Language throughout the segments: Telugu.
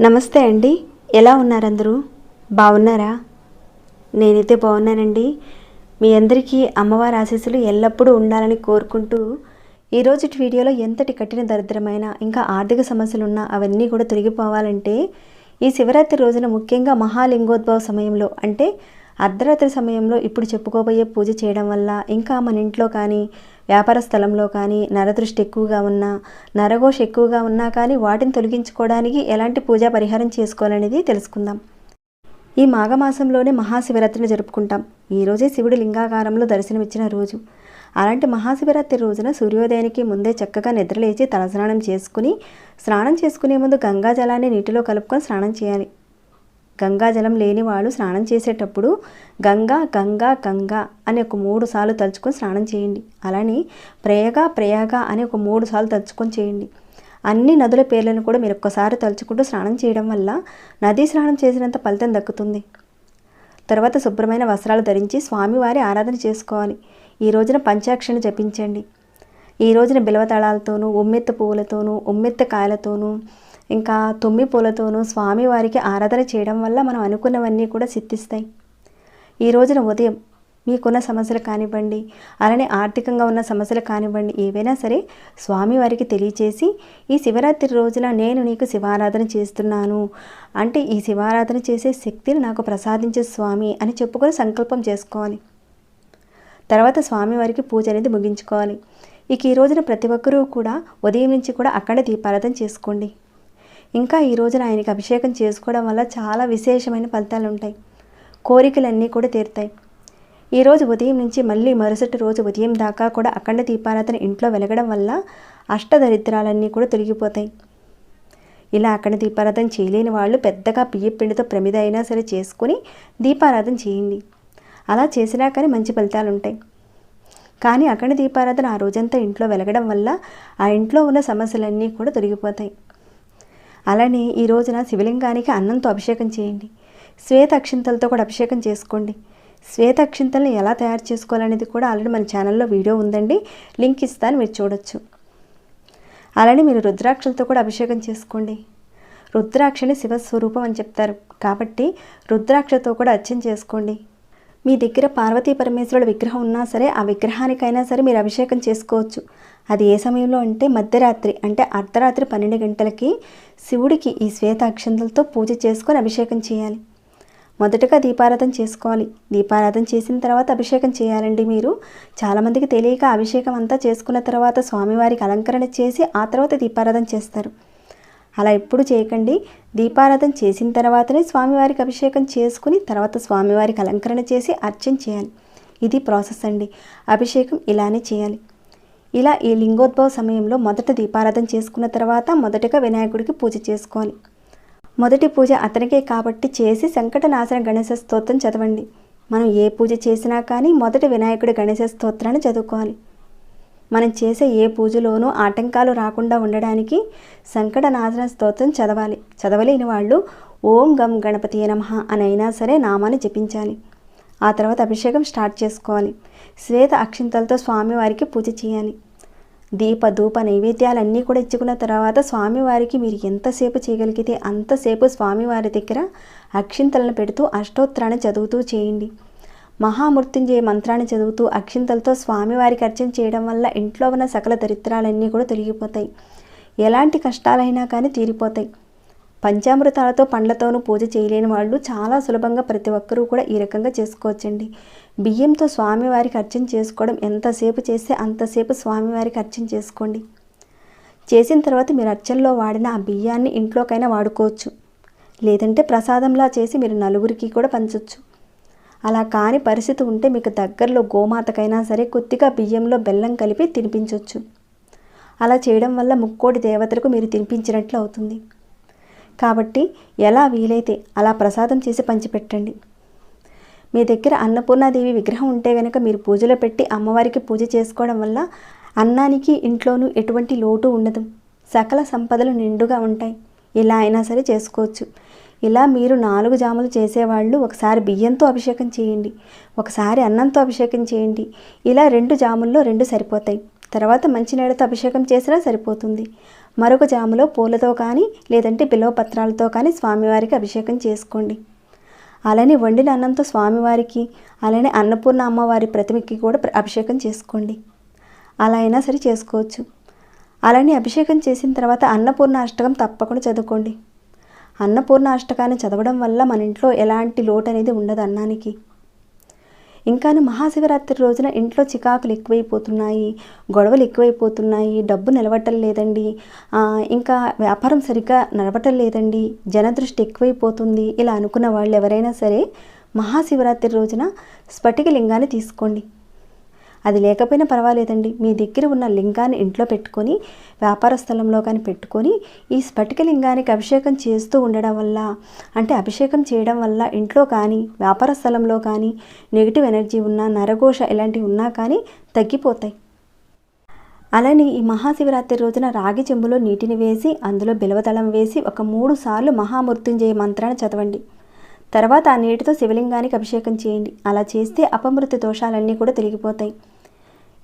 నమస్తే అండి. ఎలా ఉన్నారందరూ? బాగున్నారా? నేనైతే బాగున్నానండి. మీ అందరికీ అమ్మవారి ఆశీస్సులు ఎల్లప్పుడూ ఉండాలని కోరుకుంటూ ఈరోజు వీడియోలో ఎంతటి కఠిన దరిద్రమైన ఇంకా ఆర్థిక సమస్యలు ఉన్నా అవన్నీ కూడా తొలగిపోవాలంటే ఈ శివరాత్రి రోజున ముఖ్యంగా మహాలింగోద్భవ సమయంలో అంటే అర్ధరాత్రి సమయంలో ఇప్పుడు చెప్పుకోబోయే పూజ చేయడం వల్ల ఇంకా మన ఇంట్లో కానీ వ్యాపార స్థలంలో కానీ నరదృష్టి ఎక్కువగా ఉన్నా నరఘోష ఎక్కువగా ఉన్నా కానీ వాటిని తొలగించుకోవడానికి ఎలాంటి పూజా పరిహారం చేసుకోవాలనేది తెలుసుకుందాం. ఈ మాఘమాసంలోనే మహాశివరాత్రిని జరుపుకుంటాం. ఈరోజే శివుడు లింగాకారంలో దర్శనమిచ్చిన రోజు. అలాంటి మహాశివరాత్రి రోజున సూర్యోదయానికి ముందే చక్కగా నిద్రలేచి తలస్నానం చేసుకుని స్నానం చేసుకునే ముందు గంగాజలాన్ని నీటిలో కలుపుకొని స్నానం చేయాలి. గంగాజలం లేని వాళ్ళు స్నానం చేసేటప్పుడు గంగా గంగా గంగా అని ఒక మూడు సార్లు తలుచుకొని స్నానం చేయండి. అలానే ప్రయగా ప్రయాగ అని ఒక మూడు సార్లు తలుచుకొని చేయండి. అన్ని నదుల పేర్లను కూడా మీరు ఒక్కసారి తలుచుకుంటూ స్నానం చేయడం వల్ల నదీ స్నానం చేసినంత ఫలితం దక్కుతుంది. తర్వాత శుభ్రమైన వస్త్రాలు ధరించి స్వామివారి ఆరాధన చేసుకోవాలి. ఈ రోజున పంచాక్షరిని జపించండి. ఈ రోజున బిలవతళాలతోనూ ఉమ్మెత్త పువ్వులతోనూ ఉమ్మెత్త కాయలతోనూ ఇంకా తుమ్మి పూలతోనూ స్వామివారికి ఆరాధన చేయడం వల్ల మనం అనుకున్నవన్నీ కూడా సిద్ధిస్తాయి. ఈ రోజున ఉదయం మీకున్న సమస్యలు కానివ్వండి అలానే ఆర్థికంగా ఉన్న సమస్యలు కానివ్వండి ఏవైనా సరే స్వామివారికి తెలియచేసి ఈ శివరాత్రి రోజున నేను నీకు శివారాధన చేస్తున్నాను అంటే ఈ శివారాధన చేసే శక్తిని నాకు ప్రసాదించే స్వామి అని చెప్పుకొని సంకల్పం చేసుకోవాలి. తర్వాత స్వామివారికి పూజ అనేది ముగించుకోవాలి. ఇక ఈ రోజున ప్రతి ఒక్కరూ కూడా ఉదయం నుంచి కూడా అక్కడ దీపారాధన చేసుకోండి. ఇంకా ఈ రోజున ఆయనకి అభిషేకం చేసుకోవడం వల్ల చాలా విశేషమైన ఫలితాలు ఉంటాయి. కోరికలన్నీ కూడా తీరుతాయి. ఈరోజు ఉదయం నుంచి మళ్ళీ మరుసటి రోజు ఉదయం దాకా కూడా అఖండ దీపారాధన ఇంట్లో వెలగడం వల్ల అష్టదరిద్రాలన్నీ కూడా తొలగిపోతాయి. ఇలా అక్కడ దీపారాధన చేయలేని వాళ్ళు పెద్దగా బియ్య పిండితో ప్రమిద అయినా సరే చేసుకుని దీపారాధన చేయండి. అలా చేసినా కానీ మంచి ఫలితాలు ఉంటాయి. కానీ అఖండ దీపారాధన ఆ రోజంతా ఇంట్లో వెలగడం వల్ల ఆ ఇంట్లో ఉన్న సమస్యలన్నీ కూడా తొలగిపోతాయి. అలానే ఈ రోజున శివలింగానికి అన్నంతో అభిషేకం చేయండి. శ్వేత అక్షింతలతో కూడా అభిషేకం చేసుకోండి. శ్వేత అక్షింతలను ఎలా తయారు చేసుకోవాలనేది కూడా ఆల్రెడీ మన ఛానల్లో వీడియో ఉందండి. లింక్ ఇస్తాను మీరు చూడొచ్చు. అలానే మీరు రుద్రాక్షలతో కూడా అభిషేకం చేసుకోండి. రుద్రాక్షని శివస్వరూపం అని చెప్తారు. కాబట్టి రుద్రాక్షతో కూడా అర్చన చేసుకోండి. మీ దగ్గర పార్వతీ పరమేశ్వరుడు విగ్రహం ఉన్నా సరే ఆ విగ్రహానికైనా సరే మీరు అభిషేకం చేసుకోవచ్చు. అది ఏ సమయంలో అంటే మధ్యరాత్రి అంటే అర్ధరాత్రి పన్నెండు గంటలకి శివుడికి ఈ శ్వేత అక్షంతలతో పూజ చేసుకొని అభిషేకం చేయాలి. మొదటగా దీపారాధన చేసుకోవాలి. దీపారాధన చేసిన తర్వాత అభిషేకం చేయాలండి మీరు. చాలామందికి తెలియక అభిషేకం అంతా చేసుకున్న తర్వాత స్వామివారికి అలంకరణ చేసి ఆ తర్వాత దీపారాధన చేస్తారు. అలా ఎప్పుడు చేయకండి. దీపారాధన చేసిన తర్వాతనే స్వామివారికి అభిషేకం చేసుకుని తర్వాత స్వామివారికి అలంకరణ చేసి అర్చన చేయాలి. ఇది ప్రాసెస్ అండి. అభిషేకం ఇలానే చేయాలి. ఇలా ఈ లింగోద్భవ సమయంలో మొదట దీపారాధన చేసుకున్న తర్వాత మొదటగా వినాయకుడికి పూజ చేసుకోవాలి. మొదటి పూజ అతనికే కాబట్టి చేసి సంకటనాశన గణేశ స్తోత్రం చదవండి. మనం ఏ పూజ చేసినా కానీ మొదట వినాయకుడి గణేశ స్తోత్రాన్ని చదువుకోవాలి. మనం చేసే ఏ పూజలోనూ ఆటంకాలు రాకుండా ఉండడానికి సంకటనాశన స్తోత్రం చదవాలి. చదవలేని వాళ్ళు ఓం గం గణపతి నమః అని అయినా సరే నామాన్ని జపించాలి. ఆ తర్వాత అభిషేకం స్టార్ట్ చేసుకోవాలి. శ్వేత అక్షింతలతో స్వామివారికి పూజ చేయాలి. దీప ధూప నైవేద్యాలన్నీ కూడా ఇచ్చుకున్న తర్వాత స్వామివారికి మీరు ఎంతసేపు చేయగలిగితే అంతసేపు స్వామివారి దగ్గర అక్షింతలను పెడుతూ అష్టోత్తరాన్ని చదువుతూ చేయండి. మహామృత్యుంజయ మంత్రాన్ని చదువుతూ అక్షింతలతో స్వామివారికి అర్చన చేయడం వల్ల ఇంట్లో ఉన్న సకల దరిద్రాలన్నీ కూడా తొలగిపోతాయి. ఎలాంటి కష్టాలైనా కానీ తీరిపోతాయి. పంచామృతాలతో పండ్లతోనూ పూజ చేయలేని వాళ్ళు చాలా సులభంగా ప్రతి ఒక్కరూ కూడా ఈ రకంగా చేసుకోవచ్చండి. బియ్యంతో స్వామివారికి అర్చన చేసుకోవడం ఎంతసేపు చేస్తే అంతసేపు స్వామివారికి అర్చన చేసుకోండి. చేసిన తర్వాత మీరు అర్చనలో వాడిన ఆ బియ్యాన్ని ఇంట్లోకైనా వాడుకోవచ్చు. లేదంటే ప్రసాదంలా చేసి మీరు నలుగురికి కూడా పంచవచ్చు అలా కాని పరిస్థితి ఉంటే మీకు దగ్గరలో గోమాతకైనా సరే కొద్దిగా బియ్యంలో బెల్లం కలిపి తినిపించవచ్చు అలా చేయడం వల్ల ముక్కోటి దేవతలకు మీరు తినిపించినట్లు అవుతుంది. కాబట్టి ఎలా వీలైతే అలా ప్రసాదం చేసి పంచిపెట్టండి. మీ దగ్గర అన్నపూర్ణాదేవి విగ్రహం ఉంటే కనుక మీరు పూజలో పెట్టి అమ్మవారికి పూజ చేసుకోవడం వల్ల అన్నానికి ఇంట్లోనూ ఎటువంటి లోటు ఉండదు. సకల సంపదలు నిండుగా ఉంటాయి. ఇలా అయినా సరే చేసుకోవచ్చు. ఇలా మీరు నాలుగు జాములు చేసేవాళ్ళు ఒకసారి బియ్యంతో అభిషేకం చేయండి ఒకసారి అన్నంతో అభిషేకం చేయండి. ఇలా రెండు జాముల్లో రెండు సరిపోతాయి. తర్వాత మంచినీళ్ళతో అభిషేకం చేసినా సరిపోతుంది. మరొక జాములో పూలతో కానీ లేదంటే బిలవ పత్రాలతో కానీ స్వామివారికి అభిషేకం చేసుకోండి. అలానే వండిన అన్నంతో స్వామివారికి అలానే అన్నపూర్ణ అమ్మవారి ప్రతిమకి కూడా అభిషేకం చేసుకోండి. అలా అయినా సరే చేసుకోవచ్చు. అలానే అభిషేకం చేసిన తర్వాత అన్నపూర్ణ అష్టకం తప్పకుండా చదువుకోండి. అన్నపూర్ణ అష్టకాన్ని చదవడం వల్ల మన ఇంట్లో ఎలాంటి లోటు అనేది ఉండదు అన్నానికి. ఇంకాను మహాశివరాత్రి రోజున ఇంట్లో చికాకులు ఎక్కువైపోతున్నాయి గొడవలు ఎక్కువైపోతున్నాయి డబ్బు నిలవటం లేదండి. ఇంకా వ్యాపారం సరిగ్గా నడవటం లేదండి. జనదృష్టి ఎక్కువైపోతుంది ఇలా అనుకున్న వాళ్ళు ఎవరైనా సరే మహాశివరాత్రి రోజున స్ఫటిక లింగాన్ని తీసుకోండి. అది లేకపోయినా పర్వాలేదండి. మీ దగ్గర ఉన్న లింగాన్ని ఇంట్లో పెట్టుకొని వ్యాపార స్థలంలో కానీ పెట్టుకొని ఈ స్ఫటిక లింగానికి అభిషేకం చేస్తూ ఉండడం వల్ల అంటే అభిషేకం చేయడం వల్ల ఇంట్లో కానీ వ్యాపార స్థలంలో కానీ నెగిటివ్ ఎనర్జీ ఉన్నా నరఘోష ఇలాంటివి ఉన్నా కానీ తగ్గిపోతాయి. అలానే ఈ మహాశివరాత్రి రోజున రాగి చెంబులో నీటిని వేసి అందులో బిలవతలం వేసి ఒక మూడు సార్లు మహామృత్యుంజయ మంత్రాన్ని చదవండి. తర్వాత ఆ నీటితో శివలింగానికి అభిషేకం చేయండి. అలా చేస్తే అపమృతి దోషాలన్నీ కూడా తొలగిపోతాయి.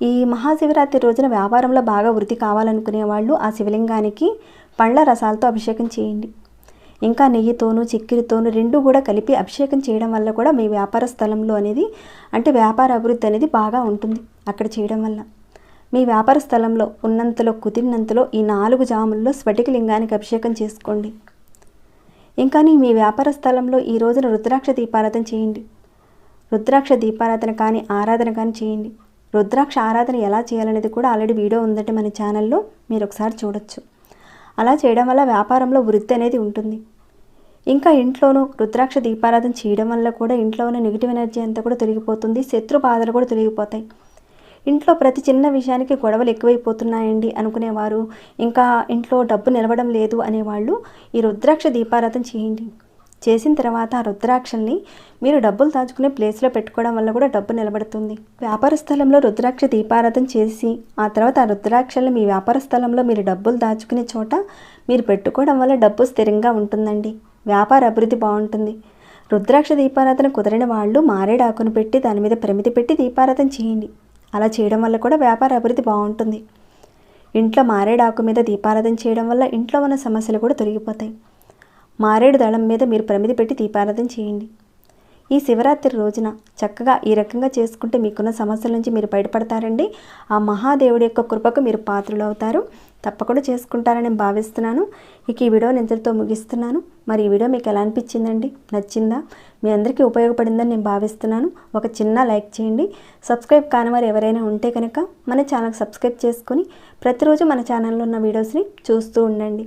ఈ మహాశివరాత్రి రోజున వ్యాపారంలో బాగా వృద్ధి కావాలనుకునే వాళ్ళు ఆ శివలింగానికి పండ్ల రసాలతో అభిషేకం చేయండి. ఇంకా నెయ్యితోనూ చక్కెరతోనూ రెండు కూడా కలిపి అభిషేకం చేయడం వల్ల కూడా మీ వ్యాపార స్థలంలో అనేది అంటే వ్యాపార అభివృద్ధి అనేది బాగా ఉంటుంది అక్కడ చేయడం వల్ల. మీ వ్యాపార స్థలంలో ఉన్నంతలో కుదిరినంతలో ఈ నాలుగు జాముల్లో స్ఫటిక లింగానికి అభిషేకం చేసుకోండి. ఇంకా మీ వ్యాపార స్థలంలో ఈ రోజున రుద్రాక్ష దీపారాధన చేయండి. రుద్రాక్ష దీపారాధన కానీ ఆరాధన కానీ చేయండి. రుద్రాక్ష ఆరాధన ఎలా చేయాలనేది కూడా ఆల్రెడీ వీడియో ఉందంటే మన ఛానల్లో. మీరు ఒకసారి చూడొచ్చు. అలా చేయడం వల్ల వ్యాపారంలో వృద్ధి అనేది ఉంటుంది. ఇంకా ఇంట్లోనూ రుద్రాక్ష దీపారాధన చేయడం వల్ల కూడా ఇంట్లో ఉన్న నెగిటివ్ ఎనర్జీ అంతా కూడా తొలగిపోతుంది. శత్రు బాధలు కూడా తొలగిపోతాయి. ఇంట్లో ప్రతి చిన్న విషయానికి గొడవలు ఎక్కువైపోతున్నాయండి అనుకునేవారు. ఇంకా ఇంట్లో డబ్బు నిలవడం లేదు అనేవాళ్ళు ఈ రుద్రాక్ష దీపారాధన చేయండి. చేసిన తర్వాత ఆ రుద్రాక్షల్ని మీరు డబ్బులు దాచుకునే ప్లేస్లో పెట్టుకోవడం వల్ల కూడా డబ్బు నిలబడుతుంది. వ్యాపార స్థలంలో రుద్రాక్ష దీపారాధన చేసి ఆ తర్వాత ఆ రుద్రాక్షల్ని మీ వ్యాపార స్థలంలో మీరు డబ్బులు దాచుకునే చోట మీరు పెట్టుకోవడం వల్ల డబ్బు స్థిరంగా ఉంటుందండి. వ్యాపార అభివృద్ధి బాగుంటుంది. రుద్రాక్ష దీపారాధన కుదరని వాళ్ళు మారేడాకును పెట్టి దాని మీద ప్రమిది పెట్టి దీపారాధన చేయండి. అలా చేయడం వల్ల కూడా వ్యాపార అభివృద్ధి బాగుంటుంది. ఇంట్లో మారేడాకు మీద దీపారాధన చేయడం వల్ల ఇంట్లో ఉన్న సమస్యలు కూడా తొలగిపోతాయి. మారేడు దళం మీద మీరు ప్రమిది పెట్టి దీపారాధన చేయండి. ఈ శివరాత్రి రోజున చక్కగా ఈ రకంగా చేసుకుంటే మీకున్న సమస్యల నుంచి మీరు బయటపడతారండి. ఆ మహాదేవుడి యొక్క కృపకు మీరు పాత్రలు అవుతారు తప్పకుండా చేసుకుంటారని భావిస్తున్నాను. ఇక ఈ వీడియో నిద్రతో ముగిస్తున్నాను. మరి ఈ వీడియో మీకు ఎలా అనిపించిందండి? నచ్చిందా? మీ అందరికీ ఉపయోగపడిందని నేను భావిస్తున్నాను. ఒక చిన్న లైక్ చేయండి. సబ్స్క్రైబ్ కాని వారు ఎవరైనా ఉంటే కనుక మన ఛానల్ సబ్స్క్రైబ్ చేసుకొని ప్రతిరోజు మన ఛానల్లో ఉన్న వీడియోస్ని చూస్తూ ఉండండి.